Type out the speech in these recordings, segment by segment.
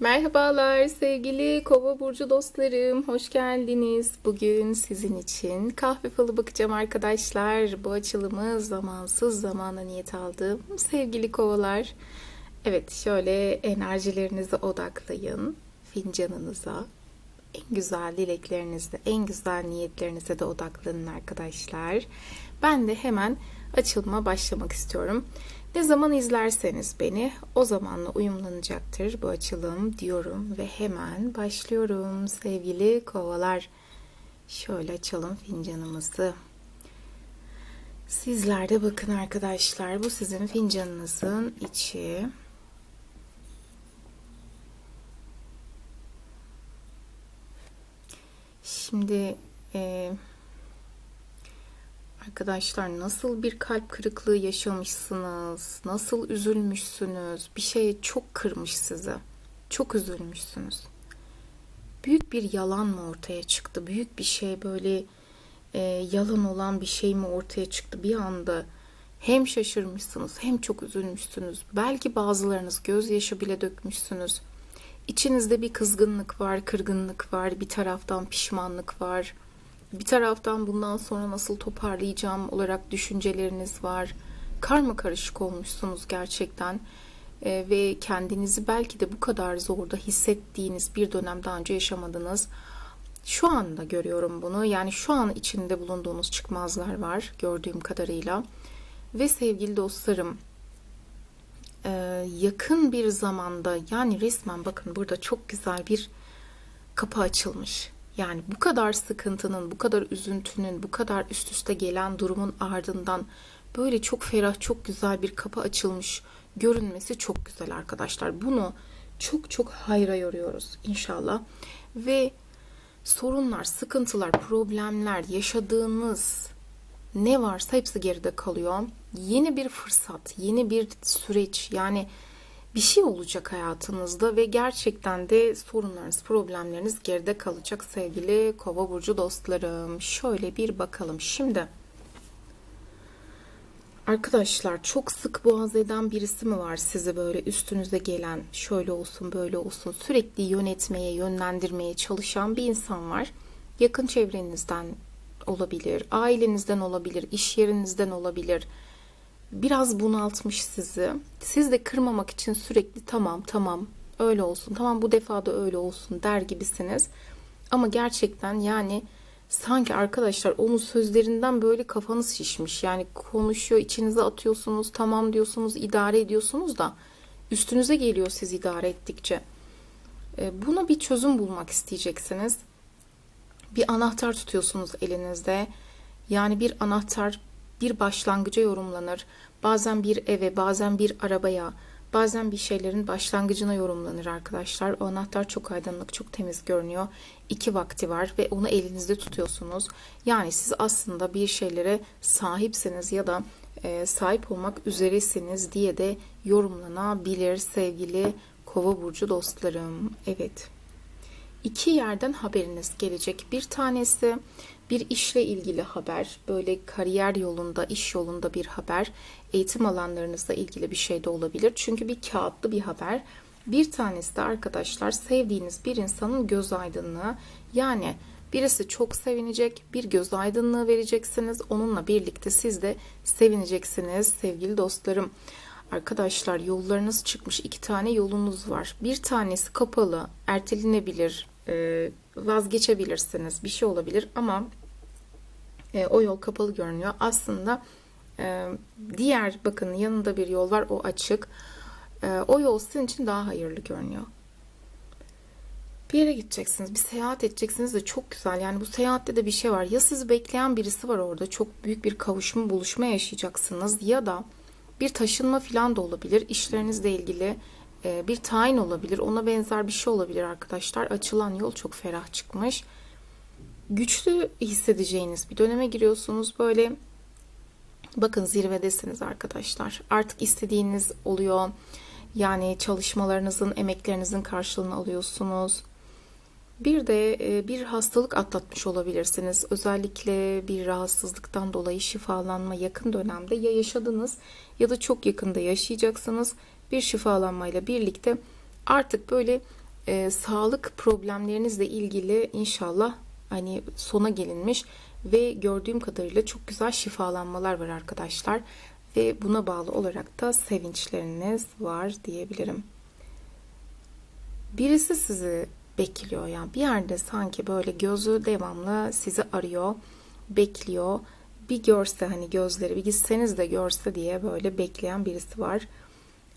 Merhabalar sevgili Kova burcu dostlarım. Hoş geldiniz. Bugün sizin için kahve falı bakacağım arkadaşlar. Bu açılımı zamansız zamana niyet aldım. Sevgili Kovalar. Evet şöyle enerjilerinize odaklayın. Fincanınıza. En güzel dileklerinizde, en güzel niyetlerinize de odaklanın arkadaşlar. Ben de hemen açılıma başlamak istiyorum. Ne zaman izlerseniz beni o zamanla uyumlanacaktır bu açılım diyorum ve hemen başlıyorum sevgili kovalar. Şöyle açalım fincanımızı. Sizler de bakın arkadaşlar bu sizin fincanınızın içi. Şimdi e, Arkadaşlar nasıl bir kalp kırıklığı yaşamışsınız? Nasıl üzülmüşsünüz? Bir şeye çok kırmış sizi. Çok üzülmüşsünüz. Büyük bir yalan mı ortaya çıktı? Büyük bir şey böyle e, yalan olan bir şey mi ortaya çıktı? Bir anda hem şaşırmışsınız hem çok üzülmüşsünüz. Belki bazılarınız gözyaşı bile dökmüşsünüz. İçinizde bir kızgınlık var, kırgınlık var, bir taraftan pişmanlık var bir taraftan bundan sonra nasıl toparlayacağım olarak düşünceleriniz var. Karma karışık olmuşsunuz gerçekten. Ee, ve kendinizi belki de bu kadar zorda hissettiğiniz bir dönem daha önce yaşamadınız. Şu anda görüyorum bunu. Yani şu an içinde bulunduğunuz çıkmazlar var gördüğüm kadarıyla. Ve sevgili dostlarım, e, yakın bir zamanda yani resmen bakın burada çok güzel bir kapı açılmış yani bu kadar sıkıntının, bu kadar üzüntünün, bu kadar üst üste gelen durumun ardından böyle çok ferah, çok güzel bir kapı açılmış görünmesi çok güzel arkadaşlar. Bunu çok çok hayra yoruyoruz inşallah. Ve sorunlar, sıkıntılar, problemler, yaşadığınız ne varsa hepsi geride kalıyor. Yeni bir fırsat, yeni bir süreç yani bir şey olacak hayatınızda ve gerçekten de sorunlarınız, problemleriniz geride kalacak sevgili Kova burcu dostlarım. Şöyle bir bakalım. Şimdi Arkadaşlar çok sık boğaz eden birisi mi var sizi böyle üstünüze gelen şöyle olsun böyle olsun sürekli yönetmeye yönlendirmeye çalışan bir insan var. Yakın çevrenizden olabilir, ailenizden olabilir, iş yerinizden olabilir biraz bunaltmış sizi. Siz de kırmamak için sürekli tamam tamam öyle olsun tamam bu defa da öyle olsun der gibisiniz. Ama gerçekten yani sanki arkadaşlar onun sözlerinden böyle kafanız şişmiş. Yani konuşuyor içinize atıyorsunuz tamam diyorsunuz idare ediyorsunuz da üstünüze geliyor siz idare ettikçe. E, buna bir çözüm bulmak isteyeceksiniz. Bir anahtar tutuyorsunuz elinizde. Yani bir anahtar bir başlangıca yorumlanır. Bazen bir eve, bazen bir arabaya, bazen bir şeylerin başlangıcına yorumlanır arkadaşlar. O anahtar çok aydınlık, çok temiz görünüyor. İki vakti var ve onu elinizde tutuyorsunuz. Yani siz aslında bir şeylere sahipseniz ya da e, sahip olmak üzeresiniz diye de yorumlanabilir sevgili Kova burcu dostlarım. Evet. İki yerden haberiniz gelecek. Bir tanesi bir işle ilgili haber, böyle kariyer yolunda, iş yolunda bir haber, eğitim alanlarınızla ilgili bir şey de olabilir. Çünkü bir kağıtlı bir haber. Bir tanesi de arkadaşlar sevdiğiniz bir insanın göz aydınlığı. Yani birisi çok sevinecek, bir göz aydınlığı vereceksiniz. Onunla birlikte siz de sevineceksiniz sevgili dostlarım. Arkadaşlar yollarınız çıkmış iki tane yolunuz var. Bir tanesi kapalı, ertelenebilir, vazgeçebilirsiniz, bir şey olabilir ama e, o yol kapalı görünüyor. Aslında e, diğer bakın yanında bir yol var o açık. E, o yol sizin için daha hayırlı görünüyor. Bir yere gideceksiniz, bir seyahat edeceksiniz de çok güzel. Yani bu seyahatte de bir şey var. Ya sizi bekleyen birisi var orada. Çok büyük bir kavuşma, buluşma yaşayacaksınız. Ya da bir taşınma falan da olabilir. İşlerinizle ilgili e, bir tayin olabilir. Ona benzer bir şey olabilir arkadaşlar. Açılan yol çok ferah çıkmış güçlü hissedeceğiniz bir döneme giriyorsunuz. Böyle bakın zirvedesiniz arkadaşlar. Artık istediğiniz oluyor. Yani çalışmalarınızın, emeklerinizin karşılığını alıyorsunuz. Bir de e, bir hastalık atlatmış olabilirsiniz. Özellikle bir rahatsızlıktan dolayı şifalanma yakın dönemde ya yaşadınız ya da çok yakında yaşayacaksınız. Bir şifalanmayla birlikte artık böyle e, sağlık problemlerinizle ilgili inşallah hani sona gelinmiş ve gördüğüm kadarıyla çok güzel şifalanmalar var arkadaşlar ve buna bağlı olarak da sevinçleriniz var diyebilirim. Birisi sizi bekliyor yani bir yerde sanki böyle gözü devamlı sizi arıyor, bekliyor. Bir görse hani gözleri bir gitseniz de görse diye böyle bekleyen birisi var.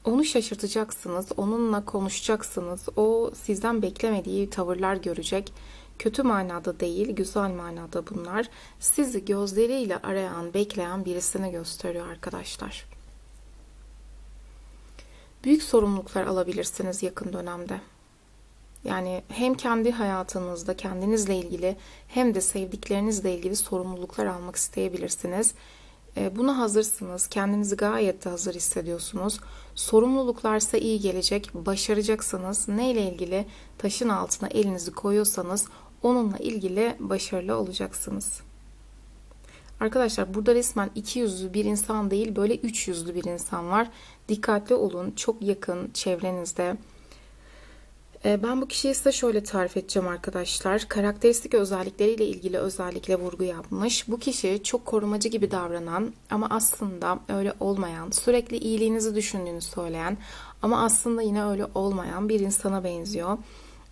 Onu şaşırtacaksınız, onunla konuşacaksınız. O sizden beklemediği tavırlar görecek. Kötü manada değil, güzel manada bunlar. Sizi gözleriyle arayan, bekleyen birisini gösteriyor arkadaşlar. Büyük sorumluluklar alabilirsiniz yakın dönemde. Yani hem kendi hayatınızda kendinizle ilgili hem de sevdiklerinizle ilgili sorumluluklar almak isteyebilirsiniz. E, Buna hazırsınız. Kendinizi gayet de hazır hissediyorsunuz. Sorumluluklarsa iyi gelecek. Başaracaksınız. Neyle ilgili taşın altına elinizi koyuyorsanız onunla ilgili başarılı olacaksınız. Arkadaşlar burada resmen iki yüzlü bir insan değil böyle üç yüzlü bir insan var. Dikkatli olun. Çok yakın çevrenizde. E, Ben bu kişiyi size şöyle tarif edeceğim arkadaşlar. Karakteristik özellikleriyle ilgili özellikle vurgu yapmış. Bu kişi çok korumacı gibi davranan ama aslında öyle olmayan, sürekli iyiliğinizi düşündüğünü söyleyen ama aslında yine öyle olmayan bir insana benziyor.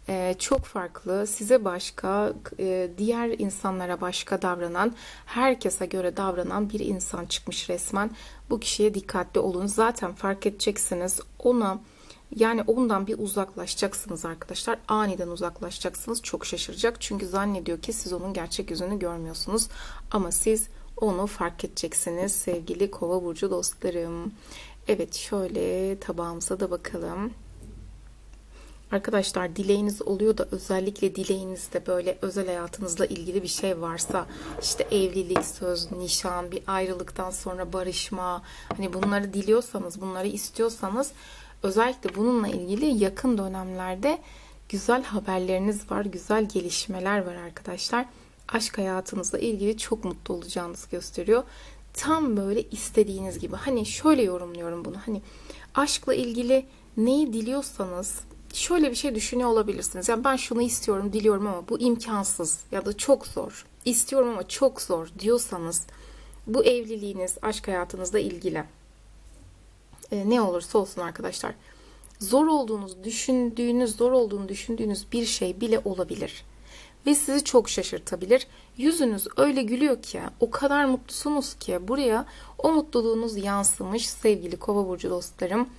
E, çok farklı, size başka, e, diğer insanlara başka davranan, herkese göre davranan bir insan çıkmış resmen. Bu kişiye dikkatli olun. Zaten fark edeceksiniz. Ona yani ondan bir uzaklaşacaksınız arkadaşlar. Aniden uzaklaşacaksınız. Çok şaşıracak. Çünkü zannediyor ki siz onun gerçek yüzünü görmüyorsunuz. Ama siz onu fark edeceksiniz sevgili kova burcu dostlarım. Evet şöyle tabağımıza da bakalım. Arkadaşlar dileğiniz oluyor da özellikle dileğinizde böyle özel hayatınızla ilgili bir şey varsa işte evlilik, söz, nişan, bir ayrılıktan sonra barışma hani bunları diliyorsanız, bunları istiyorsanız özellikle bununla ilgili yakın dönemlerde güzel haberleriniz var, güzel gelişmeler var arkadaşlar. Aşk hayatınızla ilgili çok mutlu olacağınızı gösteriyor. Tam böyle istediğiniz gibi. Hani şöyle yorumluyorum bunu. Hani aşkla ilgili neyi diliyorsanız şöyle bir şey düşünüyor olabilirsiniz. Yani ben şunu istiyorum, diliyorum ama bu imkansız ya da çok zor. İstiyorum ama çok zor diyorsanız bu evliliğiniz, aşk hayatınızla ilgili e, ne olursa olsun arkadaşlar. Zor olduğunuz, düşündüğünüz, zor olduğunu düşündüğünüz bir şey bile olabilir. Ve sizi çok şaşırtabilir. Yüzünüz öyle gülüyor ki, o kadar mutlusunuz ki buraya o mutluluğunuz yansımış sevgili kova burcu dostlarım.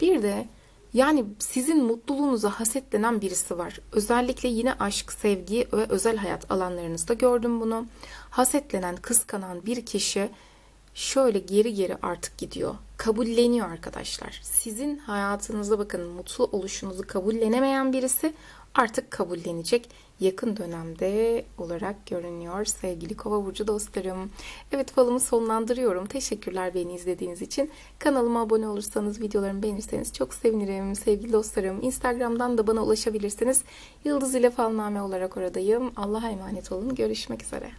Bir de yani sizin mutluluğunuza hasetlenen birisi var. Özellikle yine aşk, sevgi ve özel hayat alanlarınızda gördüm bunu. Hasetlenen, kıskanan bir kişi şöyle geri geri artık gidiyor. Kabulleniyor arkadaşlar. Sizin hayatınızda bakın mutlu oluşunuzu kabullenemeyen birisi artık kabullenecek yakın dönemde olarak görünüyor sevgili kova burcu dostlarım. Evet falımı sonlandırıyorum. Teşekkürler beni izlediğiniz için. Kanalıma abone olursanız, videolarımı beğenirseniz çok sevinirim sevgili dostlarım. Instagram'dan da bana ulaşabilirsiniz. Yıldız ile falname olarak oradayım. Allah'a emanet olun. Görüşmek üzere.